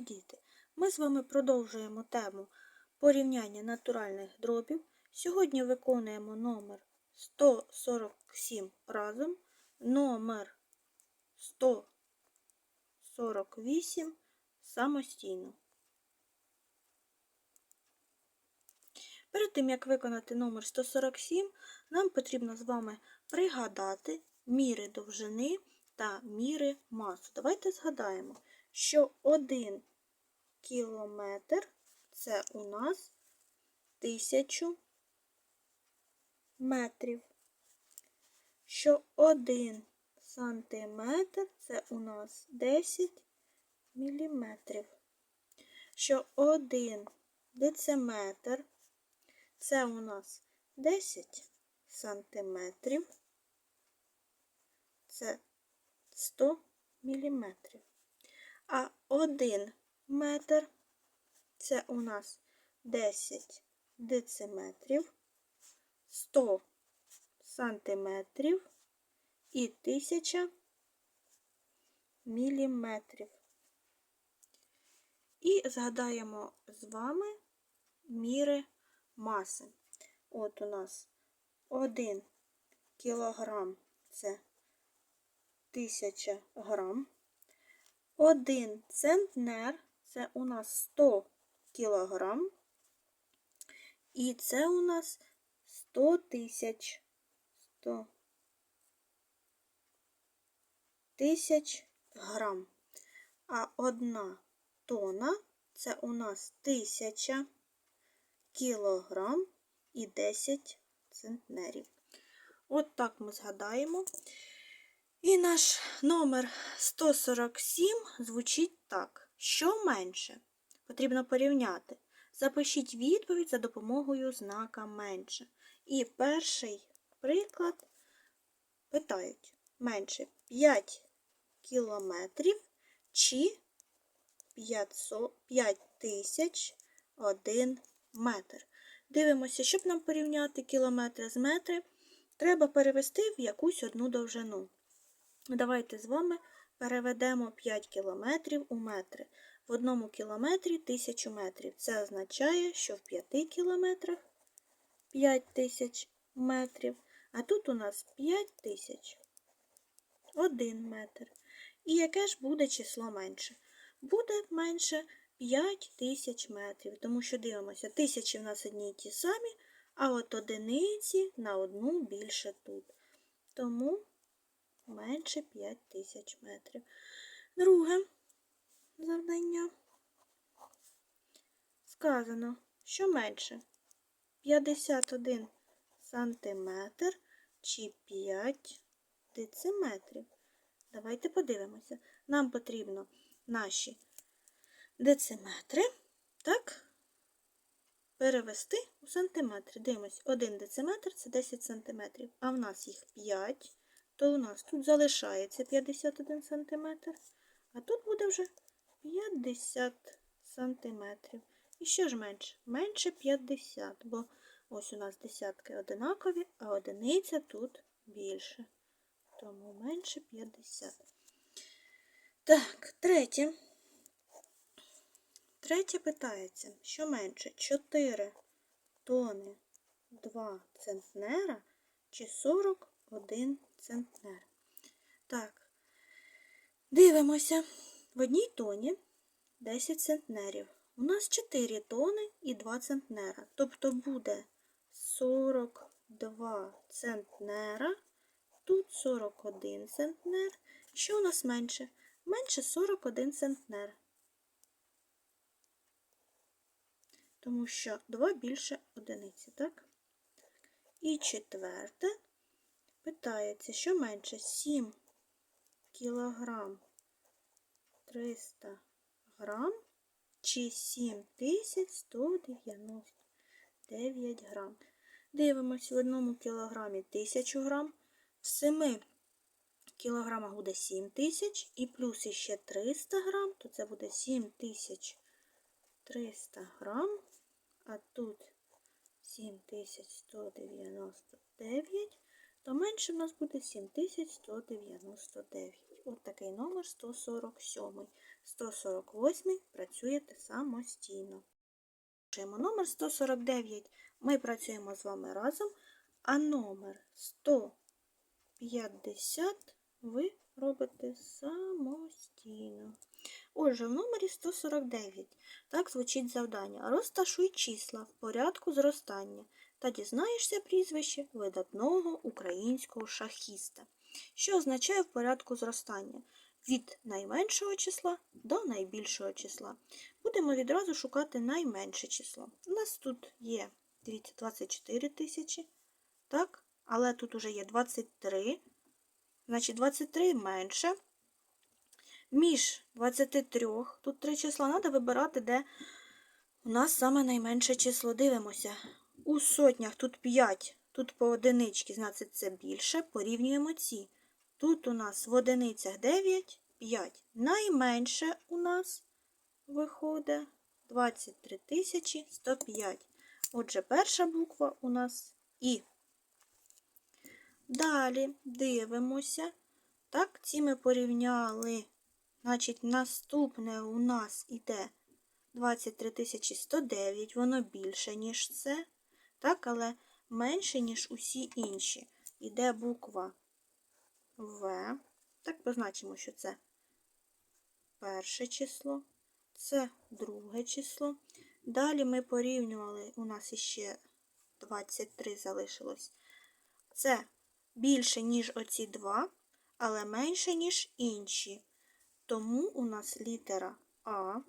діти! Ми з вами продовжуємо тему порівняння натуральних дробів. Сьогодні виконуємо номер 147 разом, номер 148 самостійно. Перед тим, як виконати номер 147, нам потрібно з вами пригадати міри довжини та міри масу. Давайте згадаємо, що 1 кілометр це у нас 1000 метрів. Що 1 сантиметр це у нас 10 міліметрів. Що 1 дециметр це у нас 10 сантиметрів. Це 100 міліметрів. А 1 метр це у нас 10 дециметрів, 100 сантиметрів і 1000 міліметрів. І згадаємо з вами міри маси. От у нас 1 кілограм це 1000 грам. 1 центнер це у нас 100 кілограм. І це у нас 100 тисяч. 100 тисяч грам. А одна тона це у нас 1000 кілограм і 10 центнерів. От так ми згадаємо. І наш номер 147 звучить так. Що менше? Потрібно порівняти. Запишіть відповідь за допомогою знака менше. І перший приклад питають: менше 5 кілометрів чи 5001 метр. Дивимося, щоб нам порівняти кілометри з метри, треба перевести в якусь одну довжину. Давайте з вами переведемо 5 кілометрів у метри. В одному кілометрі 1000 метрів. Це означає, що в 5 кілометрах 5000 метрів. А тут у нас 5000. 1 метр. І яке ж буде число менше? Буде менше 5000 метрів. Тому що дивимося, тисячі в нас одні й ті самі, а от одиниці на одну більше тут. Тому менше 5000 метрів. Друге завдання. Сказано, що менше 51 сантиметр чи 5 дециметрів. Давайте подивимося. Нам потрібно наші дециметри, так, перевести у сантиметри. Дивимось, 1 дециметр це 10 сантиметрів, а в нас їх 5 то у нас тут залишається 51 см, а тут буде вже 50 см. І що ж менше? Менше 50, бо ось у нас десятки одинакові, а одиниця тут більше. Тому менше 50. Так, третє. Третє питається, що менше 4 тони 2 центнера чи 41 центнер. Так, дивимося. В одній тоні 10 центнерів. У нас 4 тони і 2 центнера. Тобто буде 42 центнера. Тут 41 центнер. Що у нас менше? Менше 41 центнер. Тому що 2 більше одиниці, так? І четверте питається, що менше? 7 кілограм. 300 грам чи 7199 грам. Дивимось, в одному кілограмі 1000 грам, в 7 кілограмах буде 7000 і плюс ще 300 грам, то це буде 7300 грам, а тут 7199 то менше в нас буде 7199. от такий номер 147. 148 працюєте самостійно. Пишемо номер 149. Ми працюємо з вами разом, а номер 150 ви робите самостійно. Отже, в номері 149 так звучить завдання. Розташуй числа в порядку зростання та дізнаєшся прізвище видатного українського шахіста, що означає в порядку зростання від найменшого числа до найбільшого числа. Будемо відразу шукати найменше число. У нас тут є, дивіться, 24 тисячі, так? але тут уже є 23, значить 23 менше. Між 23, тут три числа, треба вибирати, де у нас саме найменше число. Дивимося. У сотнях тут 5, тут по одиничці, значить це більше. Порівнюємо ці. Тут у нас в одиницях 9, 5. Найменше у нас виходить 23 105. Отже, перша буква у нас І. Далі дивимося. Так, ці ми порівняли. Значить, наступне у нас іде 23 109, воно більше, ніж це. Так, але менше, ніж усі інші. Іде буква В. Так, позначимо, що це перше число, це друге число. Далі ми порівнювали, у нас іще 23 залишилось. Це більше, ніж оці два, але менше, ніж інші. Тому у нас літера А.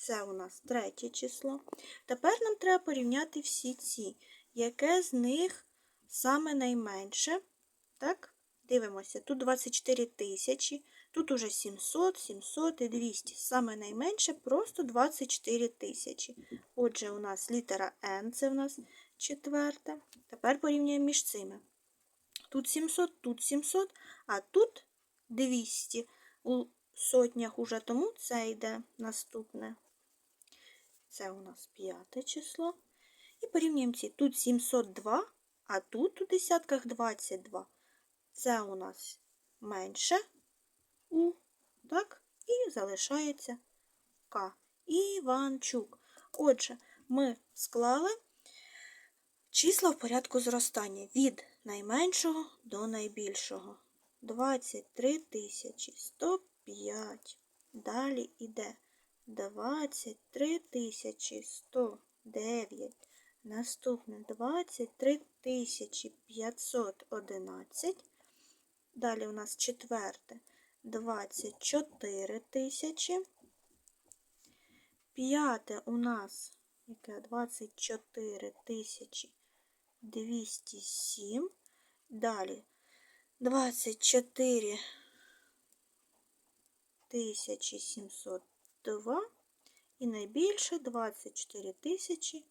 Це у нас третє число. Тепер нам треба порівняти всі ці, яке з них саме найменше. Так, дивимося, тут 24 тисячі, тут уже 700, 700 і 200. Саме найменше просто 24 тисячі. Отже, у нас літера Н, це у нас четверта. Тепер порівнюємо між цими. Тут 700, тут 700, а тут 200. У сотнях уже тому це йде наступне. Це у нас п'яте число. І порівнюємо ці. Тут 702, а тут у десятках 22. Це у нас менше У, так? І залишається К. Іванчук. Отже, ми склали числа в порядку зростання від найменшого до найбільшого. 23 тисячі 105. Далі йде 23 тисячі 109. Наступне 23 тисячі 511. Далі у нас четверте 24 тисячі. П'яте у нас яке 24 тисячі 207. Далі 24 тисячі 702 і найбільше 24 тисячі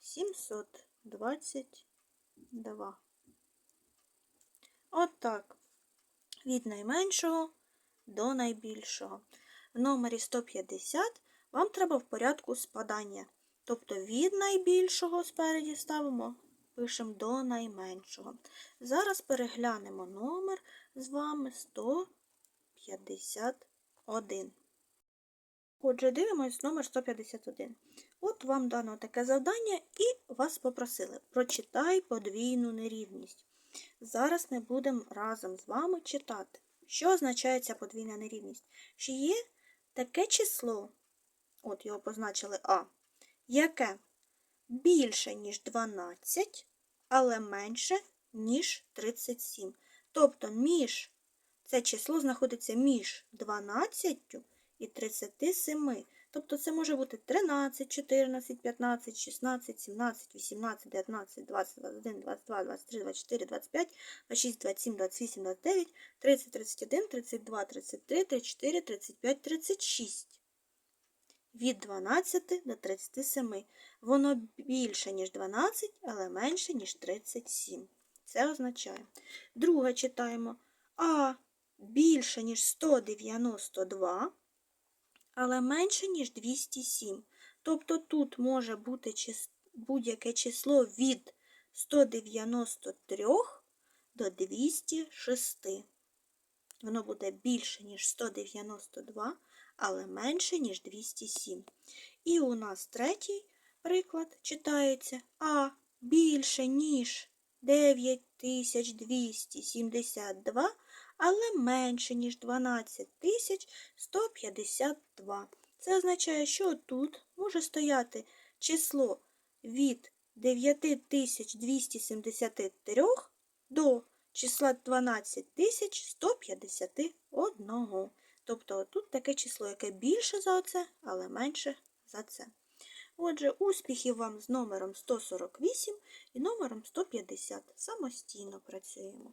722. От так. Від найменшого до найбільшого. В номері 150 вам треба в порядку спадання. Тобто від найбільшого спереді ставимо, пишемо до найменшого. Зараз переглянемо номер з вами 151. Отже, дивимось номер 151. От вам дано таке завдання і вас попросили прочитай подвійну нерівність. Зараз ми будемо разом з вами читати, що означає ця подвійна нерівність. Що є таке число, от його позначили А, яке більше, ніж 12, але менше, ніж 37. Тобто між це число знаходиться між 12 і 37. Тобто це може бути 13, 14, 15, 16, 17, 18, 19, 20, 21, 22, 23, 24, 25, 26, 27, 28, 29, 30, 31, 32, 33, 34, 35, 36. Від 12 до 37. Воно більше, ніж 12, але менше, ніж 37. Це означає. Друге читаємо А більше, ніж 192 але менше, ніж 207. Тобто тут може бути будь-яке число від 193 до 206. Воно буде більше, ніж 192, але менше, ніж 207. І у нас третій приклад читається А більше, ніж 9272, але менше, ніж 12152. Це означає, що тут може стояти число від 9273 до числа 12151. Тобто тут таке число, яке більше за оце, але менше за це. Отже, успіхів вам з номером 148 і номером 150. Самостійно працюємо.